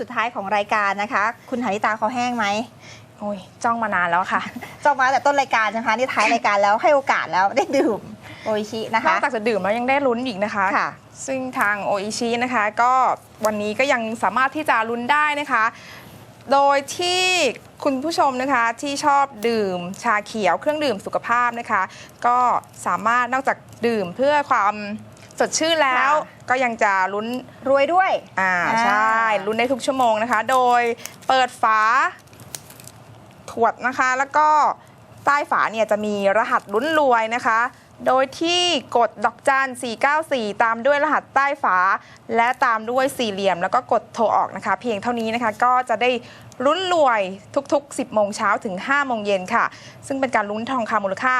สุดท้ายของรายการนะคะ คุณหานิตาเขาแห้งไหมโอ้ยจ้องมานานแล้วค่ะจองมาแต่ต้นรายการนะคะนี่ท้ายรายการแล้วให้โอกาสแล้วได้ดื่มโออิชินะนคะอกจากจะดื่มแล้วยังได้ลุ้นอีกนะคะค่ะ ซึ่งทางโออิชินะคะ ก็วันนี้ก็ยังสามารถที่จะลุ้นได้นะคะ โดยที่คุณผู้ชมนะคะที่ชอบดื่มชาเขียวเครื่องดื่มสุขภาพนะคะ ก็สามารถนอกจากดื่มเพื่อความ สดชื่นแล้วค่ะก็ยังจะลุ้นรวยด้วยอ่าอ่าใช่ลุ้นได้ทุกชั่วโมงนะคะ โดยเปิดฝาขวดนะคะ แล้วก็ใต้ฝาเนี่ยจะมีรหัสลุ้นรวยนะคะ โดยที่กดดอกจัน 494 ตามด้วยรหัสใต้ฝา และตามด้วยสี่เหลี่ยม แล้วก็กดโทรออกนะคะ เพียงเท่านี้นะคะก็จะได้ลุ้นรวยทุกๆ 10 โมงเช้าถึง 5 โมงเย็นค่ะ ซึ่งเป็นการลุ้นทองคำมูลค่า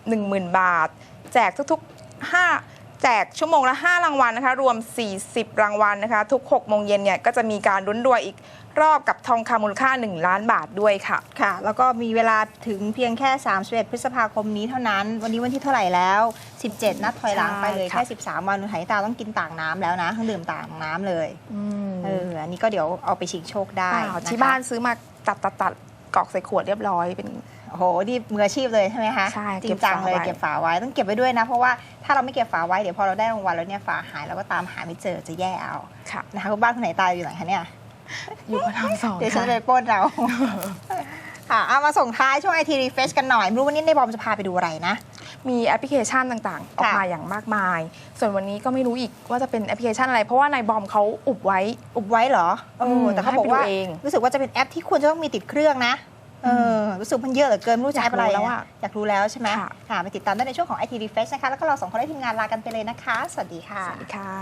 10,000 บาท แจกทุกๆ 5 แจกชั่วโมงละ 5 รางวัลนะคะ รวม 40 รางวัลนะคะ ทุก 6 โมงเย็นเนี่ยก็จะมีการลุ้นรวยอีกรอบกับทองคำมูลค่า 1 ล้านบาทด้วยค่ะ ค่ะ แล้วก็มีเวลาถึงเพียงแค่ 31 พฤษภาคมนี้เท่านั้น วันนี้วันที่เท่าไหร่แล้ว 17 นัดถอยหลังไปเลยใช่แค่ค่ะ13 วันคุณหานิตาต้องกินต่างน้ำแล้วนะต้องดื่มต่างน้ำเลยเอออันนี้ก็เดี๋ยวเอาไปชิงโชคได้เปล่าะคะที่บ้านซื้อมาตัดตัดตัดกรอกใส่ขวดเรียบร้อยเป็น โอ้โหนี่มืออาชีพเลยใช่ไหมคะใช่จริงจังเลยเก็เก็บบฝาฝาไว้ไว้ต้องเก็บไว้ด้วยนะ เพราะว่าถ้าเราไม่เก็บฝาไว้เดี๋ยวพอเราได้รางวัลแล้วเนี่ยฝาหายเราก็ตามหาไม่เจอจะแย่เอาค่ะนะคะคุณบ้านคุณไหนตายอยู่ไหนคะเนี่ยอยู่พระรามสองเดี๋ยวฉันค่ะจะไปปล้นเราค่ะเอามาส่งท้ายช่วงไอทีรีเฟชกันหน่อยไม่รู้วันนี้ในบอมจะพาไปดูอะไรนะ มีแอปพลิเคชันต่างๆ ออกมาอย่างมากมาย ส่วนวันนี้ก็ไม่รู้อีกว่าจะเป็นแอปพลิเคชันอะไร เพราะว่านายบอมเขาอุบไว้ อุบไว้เหรอเออมแต่เขาบอกว่าให้ไปดูเองรู้สึกว่าจะเป็นแอปที่ควรจะต้องมีติดเครื่องนะ เออรู้สึกมันเยอะเหลือเกินไม่รู้จะแอปอะไรอยากรู้แล้วอะอยากรู้แล้วใช่ไหมค่ะค่ะไปติดตามได้ในช่วงของ IT Refresh นะคะ แล้วก็เราสองคนได้ทีมงานลากันไปเลยนะคะ สวัสดีค่ะ สวัสดีค่ะ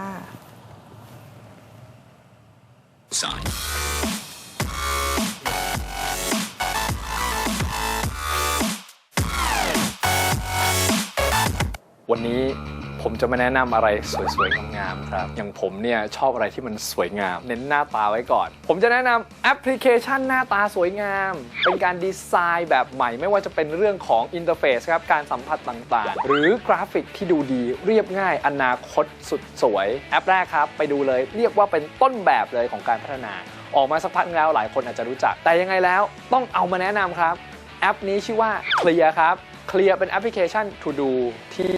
sign. วันนี้ ผมจะมาแนะนำอะไรสวยๆงามๆครับอย่างผมเนี่ยชอบอะไรที่มันสวยงาม เน้นหน้าตาไว้ก่อน ผมจะแนะนำแอปพลิเคชันหน้าตาสวยงาม เป็นการดีไซน์แบบใหม่ไม่ว่าจะเป็นเรื่องของอินเทอร์เฟซครับการสัมผัสต่างๆ หรือกราฟิกที่ดูดีเรียบง่ายอนาคตสุดสวย แอปแรกครับ ไปดูเลยเรียกว่าเป็นต้นแบบเลยของการพัฒนา ออกมาสักพักนึงแล้วหลายคนอาจจะรู้จัก แต่ยังไงแล้วต้องเอามาแนะนำครับ แอปนี้ชื่อว่า Clear ครับ Clear เป็นแอปพลิเคชัน To Do ที่